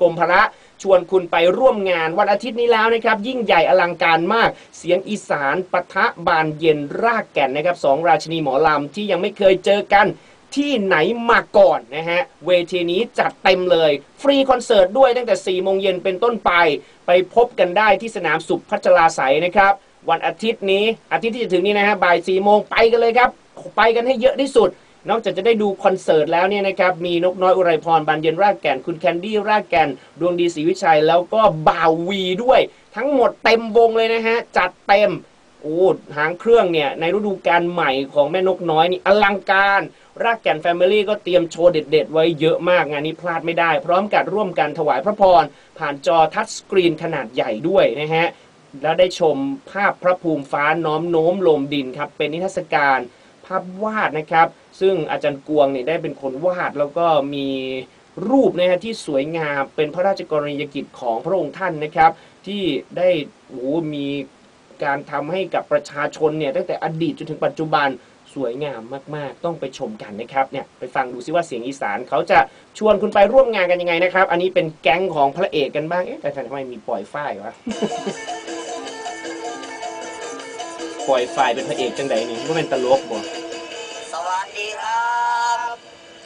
กรมพระชวนคุณไปร่วมงานวันอาทิตย์นี้แล้วนะครับ ยิ่งใหญ่อลังการมาก เสียงอีสานปะทะบานเย็นรากแก่นนะครับสองราชินีหมอลำที่ยังไม่เคยเจอกันที่ไหนมาก่อนนะฮะ เวทีนี้จัดเต็มเลย ฟรีคอนเสิร์ตด้วยตั้งแต่ 4 โมงเย็นเป็นต้นไป ไปพบกันได้ที่สนามสุขพัชราไสยนะครับ วันอาทิตย์นี้อาทิตย์ที่จะถึงนี้นะฮะบ่าย4โมงไปกันเลยครับ ไปกันให้เยอะที่สุด นอกจากจะได้ดูคอนเสิร์ตแล้วเนี่ยนะครับมีนกน้อยอุไรพรบานเย็นรากแก่น คุณแคนดี้รากแก่น ดวงดีศรีวิชัย แล้วก็บ่าววีด้วย ทั้งหมดเต็มวงเลยนะฮะจัดเต็มโอ้หางเครื่องเนี่ยในฤดูกาลใหม่ของแม่นกน้อยนี่อลังการรากแก่นแฟมิลี่ก็เตรียมโชว์เด็ด ๆ ไว้เยอะมากงานนี้พลาดไม่ได้ พร้อมกับร่วมกันถวายพระพร ผ่านจอทัชสกรีนขนาดใหญ่ด้วยนะฮะแล้วได้ชมภาพพระภูมิฟ้าน้อมโน้มลมดินครับ เป็นนิทรรศการ ภาพวาดนะครับ ซึ่งอาจารย์กวงเนี่ยได้เป็นคนวาดแล้วก็มีรูปนะฮะที่สวยงามเป็นพระราชกรณียกิจของพระองค์ท่านนะครับ ที่ได้โอ้โหมีการทำให้กับประชาชนเนี่ยตั้งแต่อดีตจนถึงปัจจุบันสวยงามมากๆ ต้องไปชมกันนะครับเนี่ยไปฟังดูซิว่าเสียงอีสานเขาจะชวนคุณไปร่วมงานกันยังไงนะครับ อันนี้เป็นแก๊งของพระเอกกันบ้างเอ๊ะแต่ทำไมมีปล่อยฝ้ายวะปล่อยฝ่ายเป็นพระเอกจังใดนี่ก็เป็นตลกบ่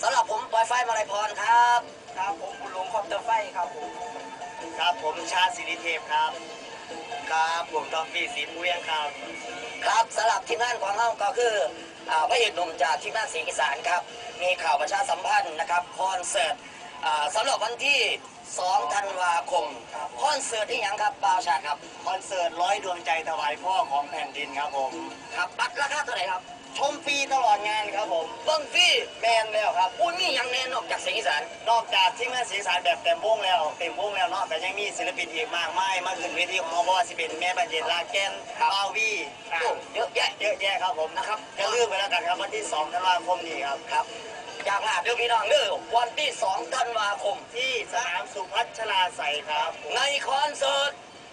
สำหรับผมปอยไฟมาลัยพรครับ ครับผมคุณลุงคอปเตอร์ไฟครับผมครับผมชาติสิริเทพครับ ครับผมทอฟฟี่สีมุ้ยงครับ ครับสำหรับทีมงานของเราก็คืออ่าพระเอกหนุ่มจากทีมงานเสียงอีสานครับ มีข่าวประชาสัมพันธ์นะครับคอนเสิร์ตอ่าสำหรับวันที่ 2ธันวาคมคอนเสิร์ตที่ยังครับปาวชาติครับคอนเสิร์ตร้อยดวงใจถวายพ่อของแผ่นดินครับผมครับบัตรราคาเท่าไหร่ครับ ชมฟรีตลอดงานครับผมเบิ้งฟรี่แมนแล้วครับอุ้ยมีหยังแน่นอกจากเสียงอีสานนอกจากที่งานสีสารแบบเต็มวงแล้วเต็มวงแล้วเนาะแต่ยังมีศิลปินอีกมากมายมาขึ้นเวทีของเราเพราะว่าสิเป็นแม่บันเย็นลาแกนบาวีโอ้เยอะแยะเยอะแยะครับผมนะครับจะลืมไปแล้วกันครับวันที่2ธันวาคมนี้ครับครับอยากลาเดี๋ยวพี่น้องเด้อวันที่2ธันวาคมที่สนาม สุพัชราไสยครับ ในคอนเสิร์ต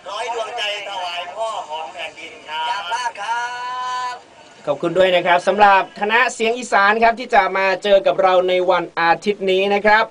ร้อยดวงใจถวายพ่อของแผ่นดินครัอยากบลาครับ ขอบคุณด้วยนะครับสำหรับคณะเสียงอีสานครับที่จะมาเจอกับเราในวันอาทิตย์นี้นะครับ